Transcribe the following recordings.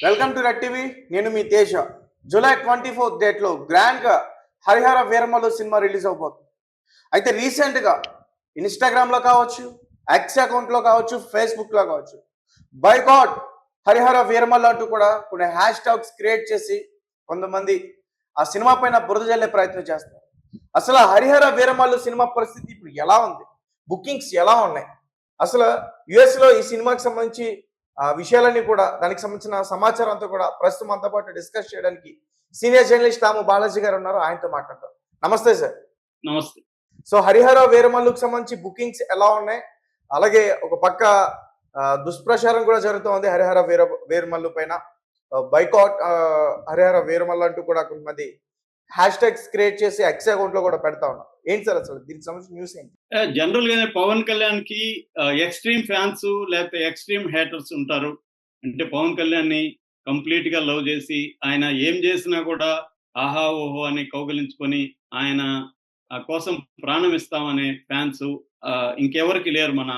Welcome to red TV నేను మీ Teja. July twenty fourth డేట్లో గ్రాండ్గా హరిహర వీరమలు సినిమా రిలీజ్ అవబోతుంది. అయితే రీసెంట్గా ఇన్స్టాగ్రామ్లో కావచ్చు ఎక్స్ అకౌంట్లో కావచ్చు ఫేస్బుక్లో కావచ్చు బైకాట్ హరిహర వీరమల్ అంటూ కూడా కొన్ని హ్యాష్ ట్యాగ్స్ క్రియేట్ చేసి కొంతమంది ఆ సినిమా పైన బురద జల్లే ప్రయత్నం చేస్తారు. అసలు హరిహర వీరమల్లు సినిమా పరిస్థితి ఇప్పుడు ఎలా ఉంది? బుకింగ్స్ ఎలా ఉన్నాయి? అసలు యుఎస్లో ఈ సినిమాకి సంబంధించి విషయాలన్నీ కూడా దానికి సంబంధించిన సమాచారం అంతా కూడా ప్రస్తుతం అంతా పాటు డిస్కస్ చేయడానికి సీనియర్ జర్నలిస్ట్ తాము బాలాజీ గారు ఉన్నారు ఆయనతో మాట్లాడతారు నమస్తే సార్. నమస్తే. సో హరిహర వీరమల్లుకు సంబంధించి బుకింగ్స్ ఎలా ఉన్నాయి? అలాగే ఒక పక్క దుష్ప్రచారం కూడా జరుగుతోంది హరిహర వీర వీరమల్లు పైన. బైకాట్ హరిహర వీరమల్లు అంటూ కూడా కొంతమంది హ్యాష్ ట్యాగ్స్ క్రియేట్ చేసి ఎక్స్ అకౌంట్లో కూడా పెడతా ఉన్నారు. ఏంటి సార్ అసలు దీనికి సంబంధించిన న్యూస్ ఏంటి? జనరల్ గానే పవన్ కళ్యాణ్కి ఎక్స్ట్రీమ్ ఫ్యాన్స్ లేకపోతే ఎక్స్ట్రీమ్ హేటర్స్ ఉంటారు. అంటే పవన్ కళ్యాణ్ని కంప్లీట్గా లవ్ చేసి ఆయన ఏం చేసినా కూడా ఆహా ఓహో అని కౌగలించుకొని ఆయన కోసం ప్రాణం ఇస్తామనే ఫ్యాన్స్ ఇంకెవరికి లేరు మన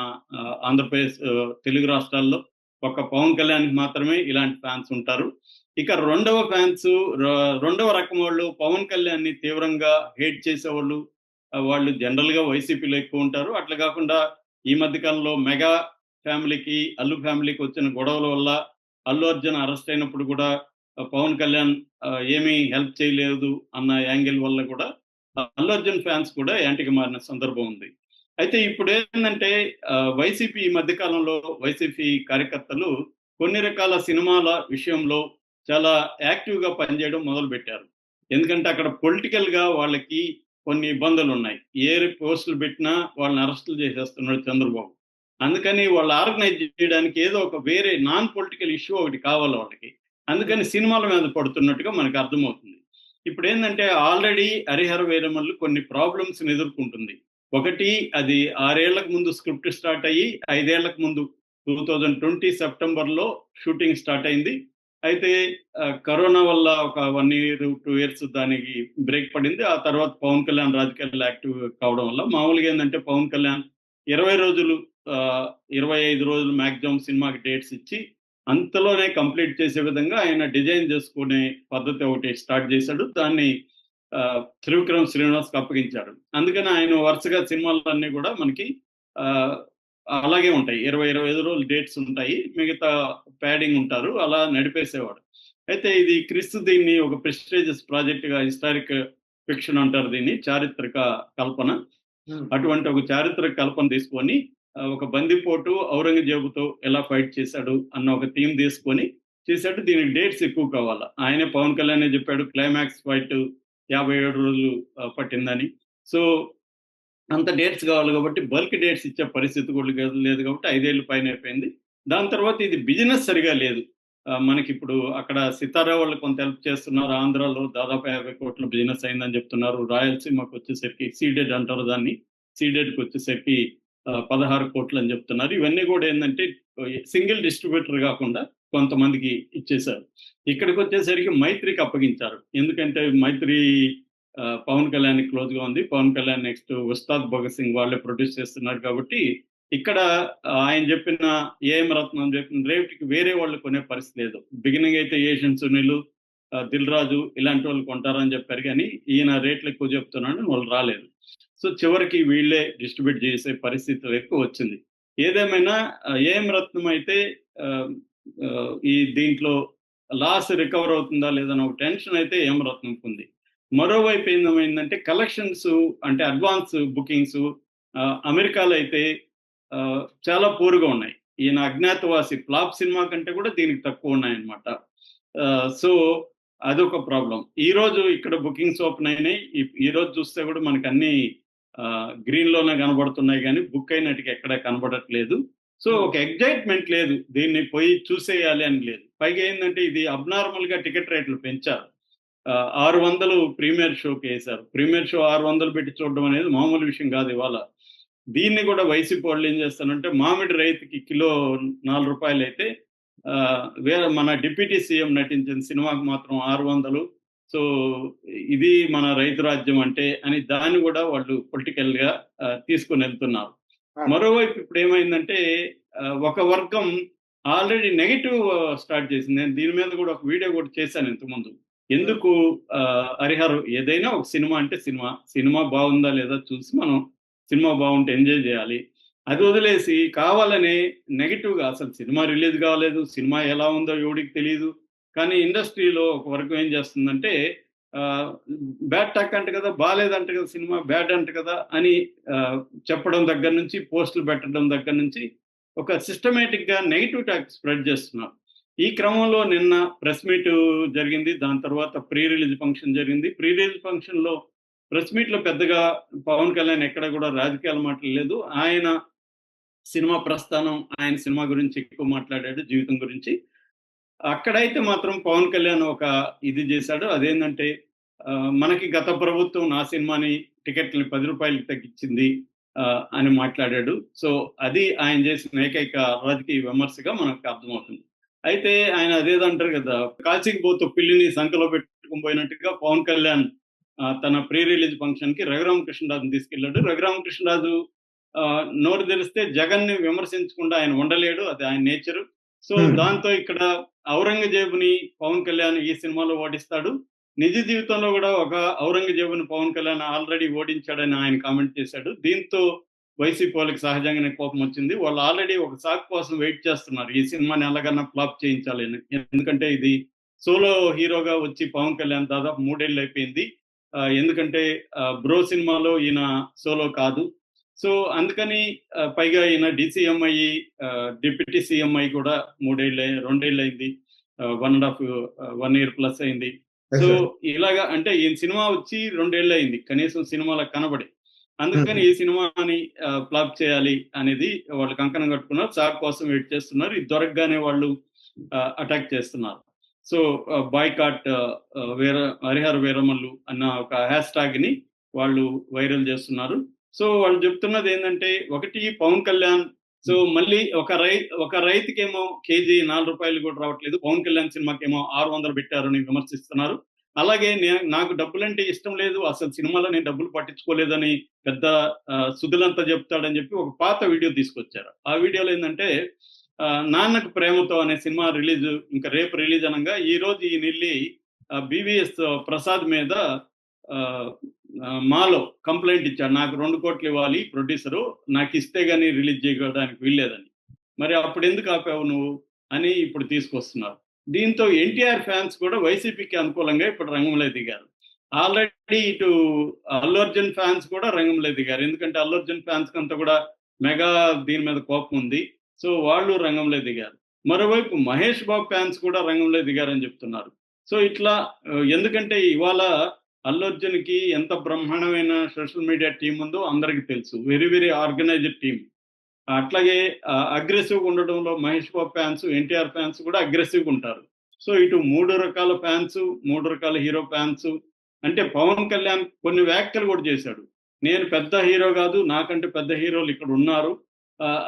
ఆంధ్రప్రదేశ్ తెలుగు రాష్ట్రాల్లో. ఒక్క పవన్ కళ్యాణ్ మాత్రమే ఇలాంటి ఫ్యాన్స్ ఉంటారు. ఇక రెండవ ఫ్యాన్స్ రెండవ రకం వాళ్ళు పవన్ కళ్యాణ్ని తీవ్రంగా హేట్ చేసేవాళ్ళు వాళ్ళు జనరల్గా వైసీపీలో ఎక్కువ ఉంటారు. అట్లా కాకుండా ఈ మధ్య కాలంలో మెగా ఫ్యామిలీకి అల్లు ఫ్యామిలీకి వచ్చిన గొడవల వల్ల అల్లు అర్జున్ అరెస్ట్ అయినప్పుడు కూడా పవన్ కళ్యాణ్ ఏమీ హెల్ప్ చేయలేదు అన్న యాంగిల్ వల్ల కూడా అల్లు అర్జున్ ఫ్యాన్స్ కూడా యాంటీకి మారిన సందర్భం ఉంది. అయితే ఇప్పుడు ఏంటంటే వైసీపీ ఈ మధ్య కాలంలో వైసీపీ కార్యకర్తలు కొన్ని రకాల సినిమాల విషయంలో చాలా యాక్టివ్గా పనిచేయడం మొదలు పెట్టారు ఎందుకంటే అక్కడ పొలిటికల్గా వాళ్ళకి కొన్ని ఇబ్బందులు ఉన్నాయి. ఏ పోస్టులు పెట్టినా వాళ్ళని అరెస్టులు చేసేస్తున్నాడు చంద్రబాబు. అందుకని వాళ్ళు ఆర్గనైజ్ చేయడానికి ఏదో ఒక వేరే నాన్ పొలిటికల్ ఇష్యూ ఒకటి కావాలి వాళ్ళకి. అందుకని సినిమాల మీద పడుతున్నట్టుగా మనకు అర్థమవుతుంది. ఇప్పుడు ఏంటంటే ఆల్రెడీ హరిహర వీరమల్లు కొన్ని ప్రాబ్లమ్స్ని ఎదుర్కొంటుంది. ఒకటి అది ఆరేళ్ళకు ముందు స్క్రిప్ట్ స్టార్ట్ అయ్యి ఐదేళ్ళకు ముందు టూ థౌజండ్ ట్వంటీ సెప్టెంబర్లో షూటింగ్ స్టార్ట్ అయింది. అయితే కరోనా వల్ల ఒక వన్ ఇయర్ టూ ఇయర్స్ దానికి బ్రేక్ పడింది. ఆ తర్వాత పవన్ కళ్యాణ్ రాజకీయాల్లో యాక్టివ్ కావడం వల్ల మామూలుగా ఏంటంటే పవన్ కళ్యాణ్ ఇరవై రోజులు ఆ, ఇరవై ఐదు రోజులు మ్యాక్సిమం సినిమాకి డేట్స్ ఇచ్చి అంతలోనే కంప్లీట్ చేసే విధంగా ఆయన డిజైన్ చేసుకునే పద్ధతి ఒకటి స్టార్ట్ చేశాడు. దాన్ని ఆ, త్రివిక్రమ్ శ్రీనివాస్కి అప్పగించాడు. అందుకని ఆయన వరుసగా సినిమాలన్నీ కూడా మనకి ఆ, అలాగే ఉంటాయి. ఇరవై ఇరవై ఐదు రోజులు డేట్స్ ఉంటాయి. మిగతా ప్యాడింగ్ ఉంటారు. అలా నడిపేసేవాడు. అయితే ఇది క్రిస్తు దీన్ని ఒక ప్రెస్టేజియస్ ప్రాజెక్ట్గా హిస్టారిక్ ఫిక్షన్ అంటారు దీన్ని చారిత్రక కల్పన. అటువంటి ఒక చారిత్రక కల్పన తీసుకొని ఒక బందిపోటు ఔరంగజేబుతో ఎలా ఫైట్ చేశాడు అన్న ఒక థీమ్ తీసుకొని చేశాడు. దీనికి డేట్స్ ఎక్కువ కావాలా. ఆయనే పవన్ కళ్యాణ్ చెప్పాడు క్లైమాక్స్ ఫైట్ యాభై ఏడు రోజులు పట్టిందని. సో అంత డేట్స్ కావాలి కాబట్టి బల్క్ డేట్స్ ఇచ్చే పరిస్థితి కూడా లేదు- కాబట్టి ఐదేళ్ళు పైన అయిపోయింది. దాని తర్వాత ఇది బిజినెస్ సరిగా లేదు. మనకి ఇప్పుడు అక్కడ సితారా వాళ్ళు కొంత హెల్ప్ చేస్తున్నారు ఆంధ్రాలో దాదాపు యాభై కోట్ల బిజినెస్ అయిందని చెప్తున్నారు. రాయలసీమకు వచ్చేసరికి సీడెడ్ అంటారు దాన్ని. సీడెడ్కి వచ్చేసరికి పదహారు కోట్లు అని చెప్తున్నారు. ఇవన్నీ కూడా ఏంటంటే సింగిల్ డిస్ట్రిబ్యూటర్ కాకుండా కొంతమందికి ఇచ్చేశారు. ఇక్కడికి వచ్చేసరికి మైత్రికి అప్పగించారు. ఎందుకంటే మైత్రి పవన్ కళ్యాణ్ క్లోజ్గా ఉంది. పవన్ కళ్యాణ్ నెక్స్ట్ ఉస్తాద్ భగత్ సింగ్ వాళ్ళే ప్రొడ్యూస్ చేస్తున్నారు కాబట్టి ఇక్కడ ఆయన చెప్పిన ఏఎం రత్నం చెప్పిన రేటుకి వేరే వాళ్ళు కొనే పరిస్థితి లేదు. బిగినింగ్ అయితే ఏషియన్ సునీలు దిల్ రాజు ఇలాంటి వాళ్ళు కొంటారని చెప్పారు కానీ ఈయన రేట్లు ఎక్కువ చెప్తున్నాడు వాళ్ళు రాలేదు. సో చివరికి వీళ్ళే డిస్ట్రిబ్యూట్ చేసే పరిస్థితి ఎక్కువ వచ్చింది. ఏదేమైనా ఏఎం రత్నం అయితే ఈ దీంట్లో లాస్ రికవర్ అవుతుందా లేదన్న ఒక టెన్షన్ అయితే ఏం రత్నంకి ఉంది. మరోవైపు ఏమైందంటే కలెక్షన్స్ అంటే అడ్వాన్స్ బుకింగ్స్ అమెరికాలో అయితే చాలా పూర్గా ఉన్నాయి. ఈయన అజ్ఞాతవాసి ఫ్లాప్ సినిమా కంటే కూడా దీనికి తక్కువ ఉన్నాయన్నమాట. సో అదొక ప్రాబ్లం. ఈ రోజు ఇక్కడ బుకింగ్స్ ఓపెన్ అయినాయి. ఈ- ఈ రోజు చూస్తే కూడా మనకి అన్ని గ్రీన్లోనే కనబడుతున్నాయి కానీ బుక్ అయినట్టుగా ఎక్కడ కనబడట్లేదు. సో ఒక ఎగ్జైట్మెంట్ లేదు. దీన్ని పోయి చూసేయాలి అని లేదు. పైగా ఏంటంటే ఇది అబ్నార్మల్గా టికెట్ రేట్లు పెంచారు. ఆరు వందలు ప్రీమియర్ షోకి వేశారు. ప్రీమియర్ షో ఆరు వందలు పెట్టి చూడడం అనేది మామూలు విషయం కాదు ఇవాళ. దీన్ని కూడా వైసీపీ వాళ్ళు ఏం చేస్తారంటే మామిడి రైతుకి కిలో నాలుగు రూపాయలు అయితే వేరే మన డిప్యూటీ సీఎం నటించిన సినిమాకి మాత్రం ఆరు వందలు సో ఇది మన రైతు రాజ్యం అంటే అని దాన్ని కూడా వాళ్ళు పొలిటికల్గా తీసుకొని వెళ్తున్నారు. మరోవైపు ఇప్పుడు ఏమైందంటే ఒక వర్గం ఆల్రెడీ నెగిటివ్ స్టార్ట్ చేసింది. నేను దీని మీద కూడా ఒక వీడియో కూడా చేశాను ఇంతకుముందు. ఎందుకు ఆ, హరిహర్ ఏదైనా ఒక సినిమా అంటే సినిమా సినిమా బాగుందా లేదా చూసి మనం సినిమా బాగుంటే ఎంజాయ్ చేయాలి. అది వదిలేసి కావాలని నెగిటివ్గా అసలు సినిమా రిలీజ్ కాలేదు సినిమా ఎలా ఉందో ఎవడికి తెలియదు కానీ ఇండస్ట్రీలో ఒక వరకు ఏం చేస్తుందంటే బ్యాడ్ టక్ అంట కదా బాగాలేదంట కదా సినిమా బ్యాడ్ అంట కదా అని చెప్పడం దగ్గర నుంచి పోస్టులు పెట్టడం దగ్గర నుంచి ఒక సిస్టమేటిక్గా నెగిటివ్ టాక్ స్ప్రెడ్ చేస్తున్నారు. ఈ క్రమంలో నిన్న ప్రెస్ మీట్ జరిగింది. దాని తర్వాత ప్రీ రిలీజ్ ఫంక్షన్ జరిగింది. ప్రీ రిలీజ్ ఫంక్షన్లో ప్రెస్ మీట్లో పెద్దగా పవన్ కళ్యాణ్ ఎక్కడ కూడా రాజకీయాలు మాట్లాడలేదు ఆయన సినిమా ప్రస్థానం ఆయన సినిమా గురించి ఎక్కువ మాట్లాడాడు జీవితం గురించి. అక్కడైతే మాత్రం పవన్ కళ్యాణ్ ఒక ఇది చేశాడు. అదేంటంటే మనకి గత ప్రభుత్వం నా సినిమాని టికెట్ని పది రూపాయలకి తగ్గించింది అని మాట్లాడాడు. సో అది ఆయన చేసిన ఏకైక రాజకీయ విమర్శగా మనకు అర్థమవుతుంది. అయితే ఆయన అదేదంటారు కదా కాశీకి పోతూ పిల్లిని సంఖలో పెట్టుకుని పోయినట్టుగా పవన్ కళ్యాణ్ తన ప్రీ రిలీజ్ ఫంక్షన్కి రఘురామకృష్ణరాజుని తీసుకెళ్ళాడు రఘురామకృష్ణరాజు ఆ, నోరు తెరిస్తే జగన్ని విమర్శించకుండా ఆయన ఉండలేడు. అది ఆయన నేచరు. So Hmm. దాంతో ఇక్కడ ఔరంగజేబుని పవన్ కళ్యాణ్ ఈ సినిమాలో ఓడిస్తాడు. నిజ జీవితంలో కూడా ఒక ఔరంగజేబుని పవన్ కళ్యాణ్ ఆల్రెడీ ఓడించాడని ఆయన కామెంట్ చేశాడు. దీంతో వైసీపీ వాళ్ళకి సహజంగానే కోపం వచ్చింది. వాళ్ళు ఆల్రెడీ ఒక సాక్ కోసం వెయిట్ చేస్తున్నారు. ఈ సినిమాని ఎలాగన్నా ఫ్లాప్ చేయించాలి. అని ఎందుకంటే ఇది సోలో హీరోగా వచ్చి పవన్ కళ్యాణ్ దాదాపు మూడేళ్ళు అయిపోయింది. ఎందుకంటే బ్రో సినిమాలో ఈయన సోలో కాదు. సో అందుకని పైగా ఈయన డిసిఎంఐ డిప్యూటీ సిఎంఐ కూడా మూడేళ్ళు రెండేళ్ళు అయింది one and half one year plus అయింది. సో ఇలాగా అంటే ఈ సినిమా వచ్చి రెండేళ్ళు అయింది కనీసం సినిమాలో కనబడి. అందుకని ఈ సినిమాని ఫ్లాప్ చేయాలి అనేది వాళ్ళు కంకణం కట్టుకున్నారు. సార్ కోసం వెయిట్ చేస్తున్నారు. ఇది దొరకగానే వాళ్ళు అటాక్ చేస్తున్నారు. సో బాయ్కాట్ వీర హరిహర వీరమల్లు అన్న ఒక హ్యాష్ ట్యాగ్ని వాళ్ళు వైరల్ చేస్తున్నారు. సో వాళ్ళు చెప్తున్నది ఏంటంటే ఒకటి పవన్ కళ్యాణ్. సో మళ్ళీ ఒక రై ఒక రైతుకేమో కేజీ నాలుగు రూపాయలు కూడా రావట్లేదు. పవన్ కళ్యాణ్ సినిమాకేమో ఆరు వందలు పెట్టారని విమర్శిస్తున్నారు. అలాగే నాకు డబ్బులంటే ఇష్టం లేదు. అసలు సినిమాలో నేను డబ్బులు పట్టించుకోలేదని పెద్ద సుధులంతా చెప్తాడని చెప్పి ఒక పాత వీడియో తీసుకొచ్చారు. ఆ వీడియోలో ఏంటంటే నాన్నకు ప్రేమతో అనే సినిమా రిలీజ్ ఇంకా రేపు రిలీజ్ అనగా ఈ రోజు ఈ నిల్లి బీవీఎస్ ప్రసాద్ మీద మాలో కంప్లైంట్ ఇచ్చాడు. నాకు రెండు కోట్లు ఇవ్వాలి ప్రొడ్యూసరు నాకు ఇస్తే గానీ రిలీజ్ చేయడానికి వీల్లేదని. మరి అప్పుడు ఎందుకు ఆపావు నువ్వు అని ఇప్పుడు తీసుకొస్తున్నారు. దీంతో ఎన్టీఆర్ ఫ్యాన్స్ కూడా వైసీపీకి అనుకూలంగా ఇప్పుడు రంగంలో దిగారు. ఆల్రెడీ ఇటు అల్లు అర్జున్ ఫ్యాన్స్ కూడా రంగంలో దిగారు. ఎందుకంటే అల్లు అర్జున్ ఫ్యాన్స్ అంతా కూడా మెగా దీని మీద కోపం ఉంది. సో వాళ్ళు రంగంలో దిగారు. మరోవైపు మహేష్ బాబు ఫ్యాన్స్ కూడా రంగంలో దిగారని చెప్తున్నారు. సో ఇట్లా ఎందుకంటే ఇవాళ అల్లు అర్జున్కి ఎంత బ్రహ్మాండమైన సోషల్ మీడియా టీం ఉందో అందరికీ తెలుసు. వెరీ వెరీ ఆర్గనైజ్డ్ టీం అట్లాగే అగ్రెసివ్ ఉండడంలో మహేష్ బాబు ఫ్యాన్స్ ఎన్టీఆర్ ఫ్యాన్స్ కూడా అగ్రెసివ్ ఉంటారు. సో ఇటు మూడు రకాల ఫ్యాన్స్ మూడు రకాల హీరో ఫ్యాన్స్ అంటే పవన్ కళ్యాణ్ కొన్ని వ్యాఖ్యలు కూడా చేశాడు. నేను పెద్ద హీరో కాదు నాకంటే పెద్ద హీరోలు ఇక్కడ ఉన్నారు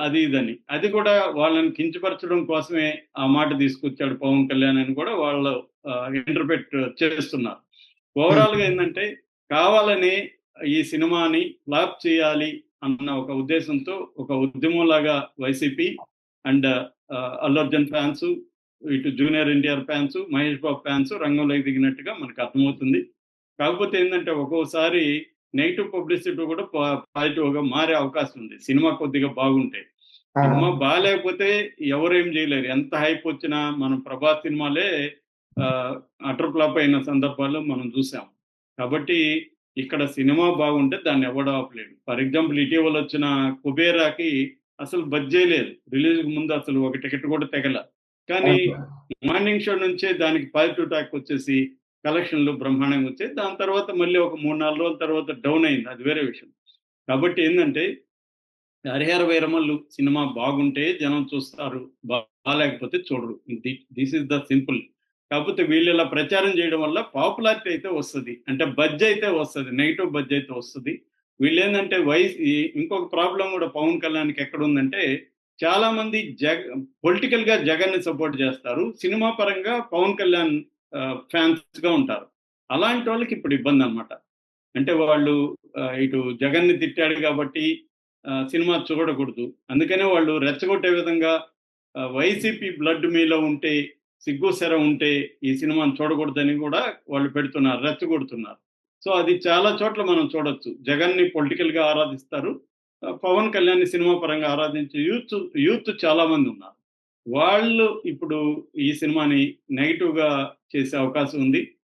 అది ఇదని. అది కూడా వాళ్ళని కించపరచడం కోసమే ఆ మాట తీసుకొచ్చాడు పవన్ కళ్యాణ్ అని కూడా వాళ్ళు ఇంటర్ప్రెట్ చేస్తున్నారు. ఓవరాల్గా ఏంటంటే కావాలని ఈ సినిమాని ఫ్లాప్ చేయాలి అన్న ఒక ఉద్దేశంతో ఒక ఉద్యమంలాగా వైసీపీ అండ్ అల్లు అర్జున్ ఫ్యాన్స్ ఇటు junior NTR fans Mahesh Babu fans రంగంలోకి దిగినట్టుగా మనకు అర్థమవుతుంది. కాకపోతే ఏంటంటే ఒక్కోసారి నెగిటివ్ పబ్లిసిటీ కూడా పాజిటివ్గా మారే అవకాశం ఉంది. సినిమా కొద్దిగా బాగుంటే. సినిమా బాగాలేకపోతే ఎవరేం చేయలేరు. ఎంత హైప్ వచ్చినా మనం ప్రభాస్ సినిమాలే అటర్ ఫ్లాప్ అయిన సందర్భాలు మనం చూసాం. కాబట్టి ఇక్కడ సినిమా బాగుంటే దాన్ని ఎవడ ఆపలేడు. ఫర్ ఎగ్జాంపుల్ ఇటీవల వచ్చిన కుబేరాకి అసలు బజ్జే లేదు. రిలీజ్ ముందు అసలు ఒక టికెట్ కూడా తెగల. కానీ మార్నింగ్ షో నుంచే దానికి పాజిటివ్ టాక్ వచ్చేసి కలెక్షన్లు బ్రహ్మాండంగా వచ్చాయి. దాని తర్వాత మళ్ళీ ఒక మూడు నాలుగు రోజుల తర్వాత డౌన్ అయింది. అది వేరే విషయం. కాబట్టి ఏంటంటే హరిహర వీరమల్లు సినిమా బాగుంటే జనం చూస్తారు. బాగాలేకపోతే చూడరు. This is the simple. కాకపోతే వీళ్ళు ఇలా ప్రచారం చేయడం వల్ల పాపులారిటీ అయితే వస్తుంది. అంటే బడ్జ్ అయితే వస్తుంది. నెగిటివ్ బడ్జ్ అయితే వస్తుంది. వీళ్ళు ఏంటంటే వైస్ ఇంకొక ప్రాబ్లం కూడా పవన్ కళ్యాణ్కి ఎక్కడ ఉందంటే చాలా మంది జగ పొలిటికల్గా జగన్ని సపోర్ట్ చేస్తారు. సినిమా పరంగా పవన్ కళ్యాణ్ ఫ్యాన్స్గా ఉంటారు. అలాంటి వాళ్ళకి ఇప్పుడు ఇబ్బంది అనమాట అంటే వాళ్ళు ఇటు జగన్ని తిట్టాడు కాబట్టి సినిమా చూడకూడదు. అందుకనే వాళ్ళు రెచ్చగొట్టే విధంగా వైసీపీ బ్లడ్ మీలో ఉంటే సిగ్గు సెర ఉంటే ఈ సినిమాను చూడకూడదని కూడా వాళ్ళు పెడుతున్నారు రెచ్చగొడుతున్నారు. సో అది చాలా చోట్ల మనం చూడొచ్చు. జగన్ని పొలిటికల్గా ఆరాధిస్తారు పవన్ కళ్యాణ్ సినిమా పరంగా ఆరాధించే యూత్ యూత్ చాలా మంది ఉన్నారు. వాళ్ళు ఇప్పుడు ఈ సినిమాని నెగిటివ్గా చేసే అవకాశం ఉంది.